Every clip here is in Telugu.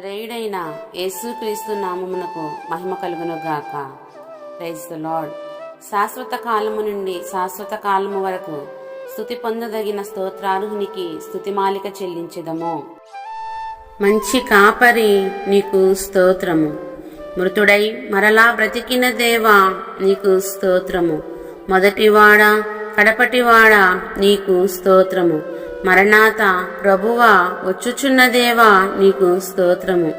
నజరేయుడైన యేసుక్రీస్తు నామమునకు మహిమ కలుగును గాక. ప్రైజ్ ద లార్డ్ శాశ్వత కాలము నుండి శాశ్వత కాలము వరకు స్థుతి పొందదగిన స్తోత్రార్హునికి స్థుతిమాలిక చెల్లించదము. మంచి కాపరి నీకు స్తోత్రము. మృతుడై మరలా బ్రతికిన దేవా నీకు స్తోత్రము. మొదటివాడా కడపటివాడా నీకు స్తోత్రము. మరణాత ప్రభువా వచ్చుచున్నదేవా నీకు స్తోత్రము.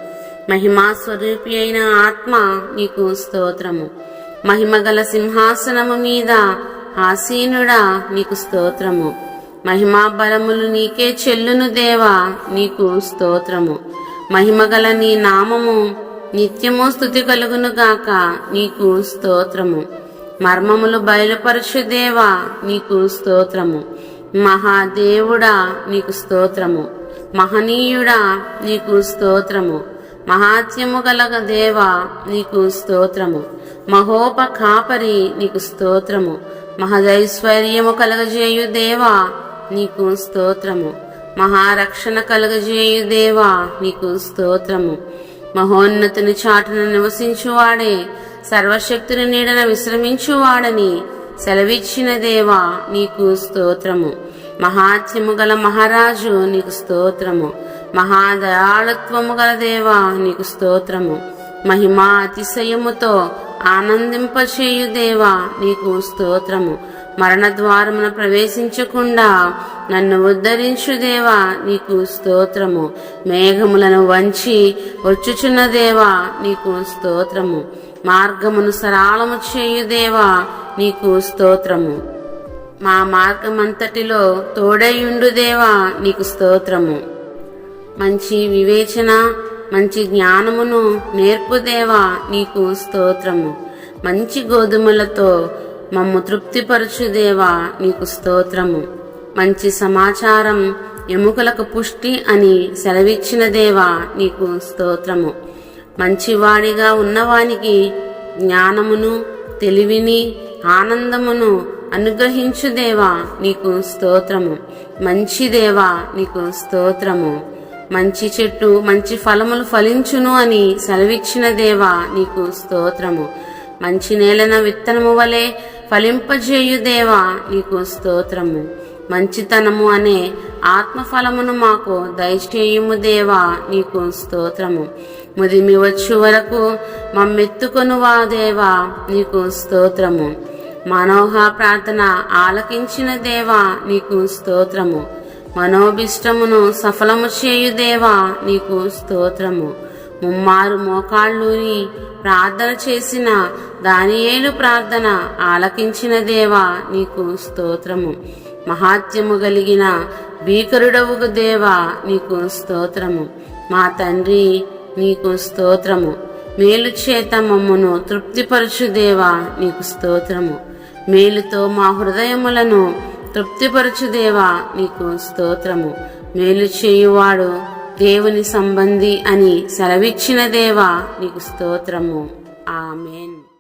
మహిమా స్వరూపి అయిన ఆత్మ నీకు స్తోత్రము. మహిమగల సింహాసనము మీద ఆసీనుడా నీకు స్తోత్రము. మహిమా బలములు నీకే చెల్లును దేవా నీకు స్తోత్రము. మహిమగల నీ నామము నిత్యము స్థుతి కలుగును గాక నీకు స్తోత్రము. మర్మములు బయలుపరచు దేవా నీకు స్తోత్రము. మహాదేవుడా నీకు స్తోత్రము. మహనీయుడా నీకు స్తోత్రము. మహాత్యము గలగ దేవా నీకు స్తోత్రము. మహోప కాపరి నీకు స్తోత్రము. మహదైశ్వర్యము కలగజేయు దేవా నీకు స్తోత్రము. మహారక్షణ కలగజేయు దేవా నీకు స్తోత్రము. మహోన్నతుని చాటున నివసించువాడే సర్వశక్తుని నీడన విశ్రమించువాడని సెలవిచ్చిన దేవా నీకు స్తోత్రము. మహాత్యము గల మహారాజు నీకు స్తోత్రము. మహాదయాళత్వము గల దేవా నీకు స్తోత్రము. మహిమా అతిశయముతో ఆనందింపచేయు దేవా నీకు స్తోత్రము. మరణ ద్వారమున ప్రవేశించకుండా నన్ను ఉద్ధరించు దేవా నీకు స్తోత్రము. మేఘములను వంచి వచ్చుచున్న దేవా నీకు స్తోత్రము. మార్గమును సరాళము చేయుదేవా నీకు స్తోత్రము. మా మార్గమంతటిలో తోడయుండుదేవా నీకు స్తోత్రము. మంచి వివేచన మంచి జ్ఞానమును నేర్పుదేవా నీకు స్తోత్రము. మంచి గోధుమలతో మమ్ము తృప్తిపరచుదేవా నీకు స్తోత్రము. మంచి సమాచారం ఎముకలకు పుష్టి అని సెలవిచ్చిన దేవా నీకు స్తోత్రము. మంచివాడిగా ఉన్నవానికి జ్ఞానమును తెలివిని ఆనందమును అనుగ్రహించు దేవా నీకు స్తోత్రము. మంచి దేవా నీకు స్తోత్రము. మంచి చెట్టు మంచి ఫలములు ఫలించును అని సెలవిచ్చిన దేవా నీకు స్తోత్రము. మంచి నేలన విత్తనము వలె ఫలింపజేయు దేవా నీకు స్తోత్రము. మంచితనము అనే ఆత్మఫలమును మాకు దయచేయుము దేవా నీకు స్తోత్రము. ముదిమి వచ్చు వరకు మమ్మెత్తుకొనువా దేవా నీకు స్తోత్రము. మనోహ ప్రార్థన ఆలకించిన దేవా నీకు స్తోత్రము. మనోభిష్టమును సఫలము చేయు దేవా నీకు స్తోత్రము. ముమ్మారు మోకాళ్ళూరి ప్రార్థన చేసిన దానియేలు ప్రార్థన ఆలకించిన దేవా నీకు స్తోత్రము. మహాత్యము కలిగిన భీకరుడవుగు దేవా నీకు స్తోత్రము. మా తండ్రి నీకు స్తోత్రము. మేలు చేత మమ్మను తృప్తిపరచు దేవా నీకు స్తోత్రము. మేలుతో మా హృదయములను తృప్తిపరచు దేవా నీకు స్తోత్రము. మేలు చేయువాడు దేవుని సంబంధి అని సెలవిచ్చిన దేవా నీకు స్తోత్రము. ఆమెన్.